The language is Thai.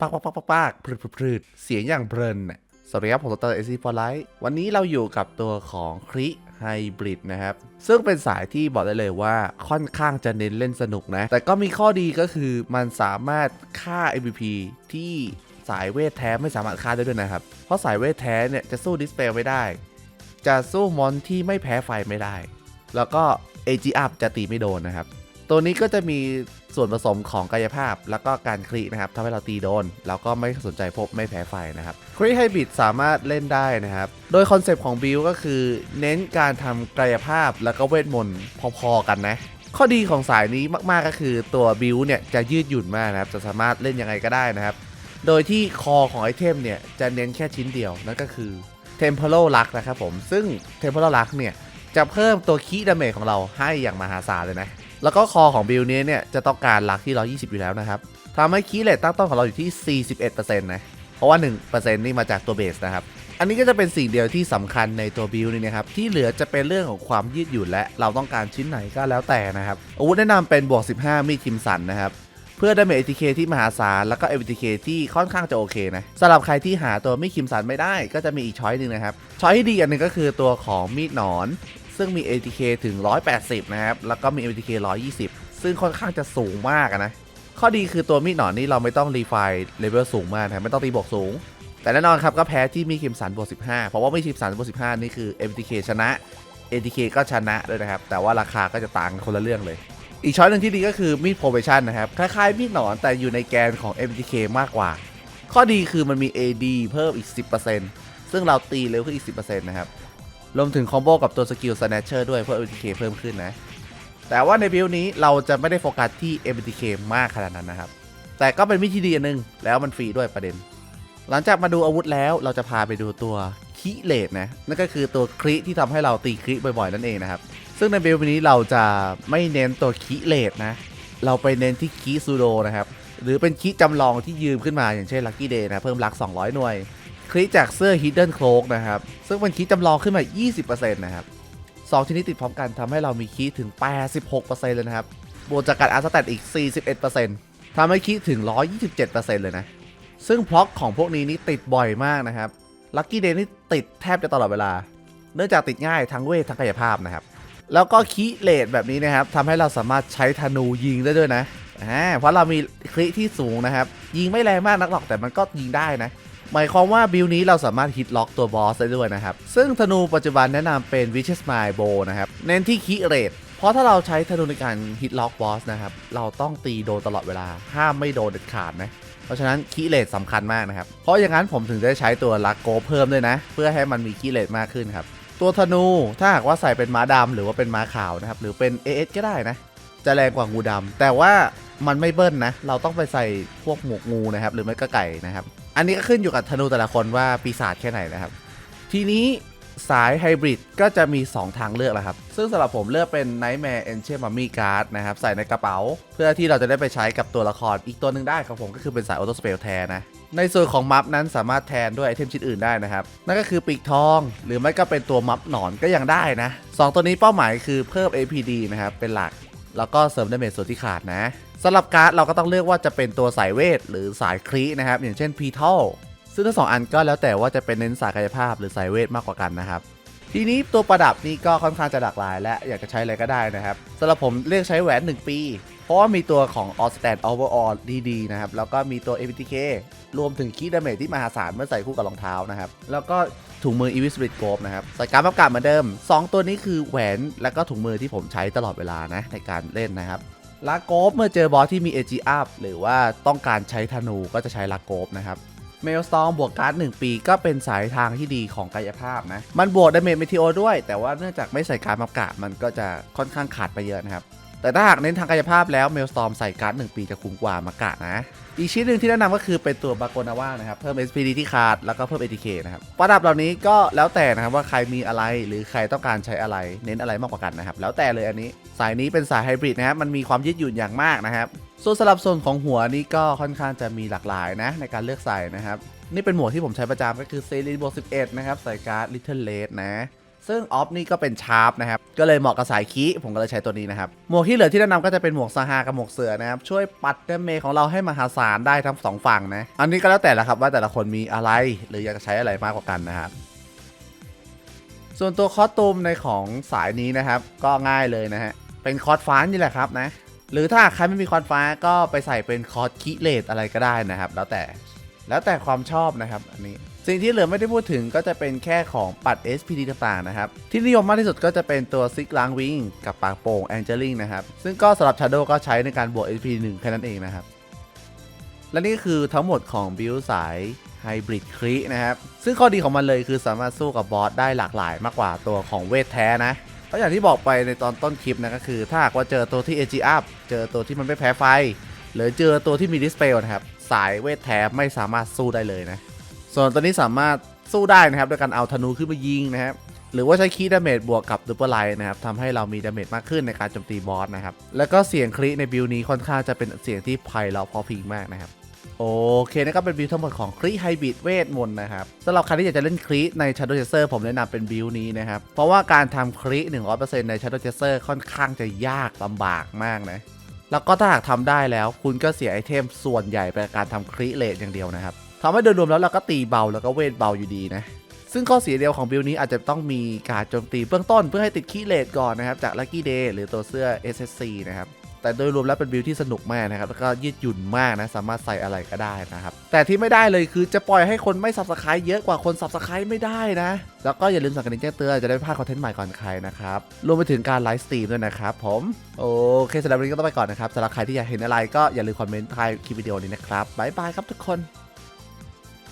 ปากปากปากปากปากพรึดพรึดพรึดเสียงอย่างเพลินน่ะสวัสดีครับผมตเตอร์เอซีฟอร์ไลท์วันนี้เราอยู่กับตัวของคริไฮบริดนะครับ ซึ่งเป็นสายที่บอกได้เลยว่าค่อนข้างจะเน้นเล่นสนุกนะ แต่ก็มีข้อดีก็คือมันสามารถฆ่า MVP ที่สายเวทแท้ไม่สามารถฆ่าได้ด้วยนะครับ เพราะสายเวทแท้เนี่ยจะสู้ดิสเปลไม่ได้ จะสู้มอนที่ไม่แพ้ไฟไม่ได้ แล้วก็ AG up จะตีไม่โดนนะครับ ตัวนี้ก็จะมีส่วนผสมของกายภาพ แล้วก็การคลีนะครับทำให้เราตีโดน แล้วก็ไม่สนใจพบไม่แพ้ไฟนะครับคลีไฮบริดสามารถเล่นได้นะครับ โดยคอนเซปต์ของบิลก็คือ เน้นการทำกายภาพแล้วก็เวทมนต์พอๆกันนะข้อดีของสายนี้มากๆก็คือตัวบิลเนี่ยจะยืดหยุ่นมากนะครับ จะสามารถเล่นยังไงก็ได้นะครับ โดยที่คอของไอเทมเนี่ยจะเน้นแค่ชิ้นเดียว นั่นก็คือ Temporal Luck นะครับผม ซึ่ง Temporal Luck เนี่ยจะเพิ่มตัวคีดาเมจของเราให้อย่างมหาศาลเลยนะ แล้วก็คอของบิลนี้เนี่ยจะต้องการลักที่ 120 อยู่แล้วนะครับทำให้คีเลตตั้งต้นของเราอยู่ที่ 41%นะเพราะว่า 1%นี่มาจากตัวเบสนะครับอันนี้ก็จะเป็นสิ่งเดียวที่สำคัญในตัวบิลนี่นะครับที่เหลือจะเป็นเรื่องของความยืดหยุ่นและเราต้องการชิ้นไหนก็แล้วแต่นะครับอาวุธแนะนำเป็นบวก 15 มีดคิมสันนะครับเพื่อดาเมจ ATK ที่มหาศาลแล้วก็ ATK ที่ค่อนข้างจะโอเคนะสำหรับใครที่หาตัวมีดคิมสันไม่ได้ ก็จะมีอีกช้อยหนึ่งนะครับช้อยที่ดีอันหนึ่งก็คือตัวของมีดหนอน ซึ่งมี ATK ถึง 180 นะครับ แล้วก็มี ATK 120 ซึ่งค่อนข้างจะสูงมากนะ ข้อดีคือตัวมีดหนอนนี่เราไม่ต้องรีไฟเลเวลสูงมากนะไม่ต้องตีบวกสูง แต่แน่นอนครับก็แพ้ที่มีคิมสันบวก15 เพราะว่ามีคิมสันบวก15 นี่คือ MTK ชนะ ATK ก็ชนะด้วยนะครับ แต่ว่าราคาก็จะต่างคนละเรื่องเลย อีกช้อยหนึ่งที่ดีก็คือมีดโปรเบชั่นนะครับ คล้ายๆมีดหนอนแต่อยู่ในแกนของ MTK มากกว่า ข้อดีคือมันมี AD เพิ่มอีก 10%ซึ่งเราตีเร็วขึ้นอีก 10%นะครับ รวมถึงคอมโบกับตัวสกิล Snatcher ด้วยเพื่อ MTK เพิ่มขึ้นนะ แต่ว่าในบิลนี้เราจะไม่ได้โฟกัสที่ MTK มากขนาดนั้นนะครับ แต่ก็เป็นวิธีดีอันหนึง แล้วมันฟรีด้วยประเด็น หลังจากมาดูอาวุธแล้วเราจะพาไปดูตัวคิเลตนะ นั่นก็คือตัวคริที่ทำให้เราตีคริบ่อยๆ นั่นเองนะครับ ซึ่งในบิลนี้เราจะไม่เน้นตัวคิเลตนะ เราไปเน้นที่คิซูโดนะครับ หรือเป็นคิจำลองที่ยืมขึ้นมาอย่างเช่นลั c กี้เดย์นะเพิ่มลัก 200 หน่วย คลิจากเสื้อ Hidden Cloak นะครับ ซึ่งเป็นคีย์จำลองขึ้นมา 20%นะครับสองชนิดติดพร้อมกันทำให้เรามีคีย์ถึง 86%เลยนะครับ บวกจากการอาร์สแตทอีก 41%ทำให้คีย์ถึง 127%เลยนะ ซึ่งพล็อกของพวกนี้นี่ติดบ่อยมากนะครับ ลั c กี้เดย์นี่ติดแทบจะตลอดเวลา เนื่องจากติดง่ายทั้งเวททั้งกายภาพนะครับ แล้วก็คีเลดแบบนี้นะครับทำให้เราสามารถใช้ธนูยิงได้ด้วยนะ เพราะเรามีคลิที่สูงนะครับ ยิงไม่แรงมากนักหรอกแต่มันก็ยิงได้นะ หมายความว่าบิลนี้เราสามารถฮิตล็อกตัวบอสได้ด้วยนะครับ ซึ่งธนูปัจจุบันแนะนำเป็น Witch's Mile Bow นะครับ เน้นที่คีเรทเพราะถ้าเราใช้ธนูในการฮิตล็อกบอสนะครับ เราต้องตีโดนตลอดเวลา ห้ามไม่โดนเด็ดขาดนะ เพราะฉะนั้นคีเรทสำคัญมากนะครับ เพราะอย่างนั้นผมถึงได้ใช้ตัวลักโกเพิ่มด้วยนะ เพื่อให้มันมีคีเรทมากขึ้นครับ ตัวธนูถ้าหากว่าใส่เป็นม้าดำหรือว่าเป็นม้าขาวนะครับ หรือเป็น AS ก็ได้นะ จะแรงกว่างูดำแต่ว่ามันไม่เบิ้ลนะ เราต้องไปใส่พวกหมวกงูนะครับ หรือไม่ก็ไก่นะครับ อันนี้ก็ขึ้นอยู่กับธนูแต่ละคนว่าปีศาจแค่ไหนนะครับ ทีนี้สายไฮบริดก็จะมี 2 ทางเลือกแล้วครับ ซึ่งสำหรับผมเลือกเป็น Nightmare Ancient Mummy Card นะครับ ใส่ในกระเป๋า เพื่อที่เราจะได้ไปใช้กับตัวละครอีกตัวหนึ่งได้ครับผมก็คือเป็นสาย Auto Spell แทนนะ ในส่วนของมัฟนั้นสามารถแทนด้วยไอเทมชิ้นอื่นได้นะครับ นั่นก็คือปีกทอง หรือไม่ก็เป็นตัวมัฟหนอนก็ยังได้นะสองตัวนี้เป้าหมายคือเพิ่ม APD นะครับเป็นหลัก แล้วก็เสริมดาเมจส่วนที่ขาดนะ สำหรับการ์ดเราก็ต้องเลือกว่าจะเป็นตัวสายเวทหรือสายคลีนะครับ อย่างเช่นพีทัลซึ่งทั้งสองอันก็แล้วแต่ว่าจะเป็นเน้นสายกายภาพหรือสายเวทมากกว่ากันนะครับ ทีนี้ตัวประดับนี่ก็ค่อนข้างจะหลากหลาย และอยากจะใช้อะไรก็ได้นะครับสำหรับผมเลือกใช้แหวน 1 ปี เพราะว่ามีตัวของ All Stand Overall ดีๆนะครับแล้วก็มีตัว APTK รวมถึงคีดาเมจที่มหาศาลเมื่อใส่คู่กับรองเท้านะครับแล้วก็ถุงมือ e v i s p i r i t g o b นะครับใส่การประกาศเหมือนเดิม 2 ตัวนี้คือแหวนและก็ถุงมือที่ผมใช้ตลอดเวลานะในการเล่นนะครับ ลาโกบเมื่อเจอบอสที่มี AG up หรือว่าต้องการใช้ธนูก็จะใช้ลาโกบนะครับเมลสตองบวกการ์ด1 ปีก็เป็นสายทางที่ดีของกายภาพนะ มันบวกดาเมจเมทิโอด้วย แต่ว่าเนื่องจากไม่ใส่การ์ดมากะมันก็จะค่อนข้างขาดไปเยอะนะครับ แต่ถ้าหากเน้นทางกายภาพแล้วเมลสตอมใส่การ์ด1ปีจะคุ้มกว่ามากะนะ อีกชิ้นหนึ่งที่แนะนำก็คือเป็นตัวบาโกนาว่านะครับ เพิ่ม SPD ที่ขาดแล้วก็เพิ่ม ATK นะครับประดับเหล่านี้ก็แล้วแต่นะครับว่าใครมีอะไรหรือใครต้องการใช้อะไรเน้นอะไรมากกว่ากันนะครับแล้วแต่เลยอันนี้สายนี้เป็นสายไฮบริดนะครับมันมีความยืดหยุ่นอย่างมากนะครับส่วนสลับส่วนของหัวนี่ก็ค่อนข้างจะมีหลากหลายนะในการเลือกใส่นะครับนี่เป็นหมวกที่ผมใช้ประจำก็คือเซรีบวก11นะครับใส่การ์ด Little Red นะ ซึ่งออฟนี่ก็เป็นชาร์ปนะครับ ก็เลยเหมาะกับสายคีผมก็เลยใช้ตัวนี้นะครับ หมวกที่เหลือที่แนะนำก็จะเป็นหมวกซาฮากับหมวกเสือนะครับ ช่วยปัดเดเมจของเราให้มหาศาลได้ทั้งสองฝั่งนะ อันนี้ก็แล้วแต่ละครับว่าแต่ละคนมีอะไร หรืออยากจะใช้อะไรมากกว่ากันนะครับส่วนตัวคอสตูมในของสายนี้นะครับ ก็ง่ายเลยนะฮะ เป็นคอร์สฟ้านี่แหละครับนะ หรือถ้าใครไม่มีคอร์สฟ้าก็ไปใส่เป็นคอร์สคิเลตอะไรก็ได้นะครับ แล้วแต่แล้วแต่ความชอบนะครับอันนี้ สิ่งที่เหลือไม่ได้พูดถึงก็จะเป็นแค่ของปัด SPD ต่างๆนะครับ ที่นิยมมากที่สุดก็จะเป็นตัวซิกล้างวิงกับปากโป่งแองเจลิงนะครับ ซึ่งก็สำหรับ Shadow ก็ใช้ในการบวก SPD 1แค่นั้นเองนะครับ และนี่คือทั้งหมดของบิลสายไฮบริดครีนะครับ ซึ่งข้อดีของมันเลยคือสามารถสู้กับบอสได้หลากหลายมากกว่าตัวของเวทแท้นะเพราะอย่างที่บอกไปในตอนต้นคลิปนะก็คือ ถ้าหากว่าเจอตัวที่ AG up เจอตัวที่มันไม่แพ้ไฟ หรือเจอตัวที่มีดิสเพลนะครับสายเวทแท้ไม่สามารถสู้ได้เลยนะ ส่วนตัวนี้สามารถสู้ได้นะครับด้วยการเอาธนูขึ้นมายิงนะครับหรือว่าใช้คีดาเมจบวกกับดูเปอร์ไลท์นะครับทำให้เรามีดาเมจมากขึ้นในการโจมตีบอสนะครับ แล้วก็เสียงคลิในบิลนี้ค่อนข้างจะเป็นเสียงที่ไพเราะพอพิงมากนะครับ โอเคนั่นก็เป็นบิลทั้งหมดของคลิไฮบริดเวทมนต์นะครับสำหรับใครที่อยากจะเล่นคลิใน Shadow Chaser ผมแนะนำเป็นบิลนี้นะครับ เพราะว่าการทำคลิ100%ใน Shadow Chaser ค่อนข้างจะยากลำบากมากนะแล้วก็ถ้าหากทำได้แล้ว คุณก็เสียไอเทมส่วนใหญ่ไปกับการทำคลิเลทอย่างเดียวนะครับ ทำให้โดยรวมแล้วเราก็ตีเบาแล้วก็เวทเบาอยู่ดีนะ ซึ่งข้อเสียเดียวของบิลนี้อาจจะต้องมีการโจมตีเบื้องต้นเพื่อให้ติดคีเลทก่อนนะครับ จาก Lucky Day หรือตัวเสื้อ SSC นะครับแต่โดยรวมแล้วเป็นบิลที่สนุกมากนะครับ แล้วก็ยืดหยุ่นมากนะ สามารถใส่อะไรก็ได้นะครับ แต่ที่ไม่ได้เลยคือจะปล่อยให้คนไม่ subscribe เยอะกว่าคน subscribe ไม่ได้นะ แล้วก็อย่าลืมสั่งกระดิ่งแจ้งเตือนจะได้ไม่พลาดคอนเทนต์ใหม่ก่อนใครนะครับ รวมไปถึงการไลฟ์สตรีมด้วยนะครับผม โอเคสำหรับวันนี้ก็ต้องไปก่อนนะครับสำหรับใครที่อยากเห็นอะไรก็อย่าลืมคอมเมนต์ใต้คลิปวิดีโอนี้นะครับบ๊ายบายครับทุกคน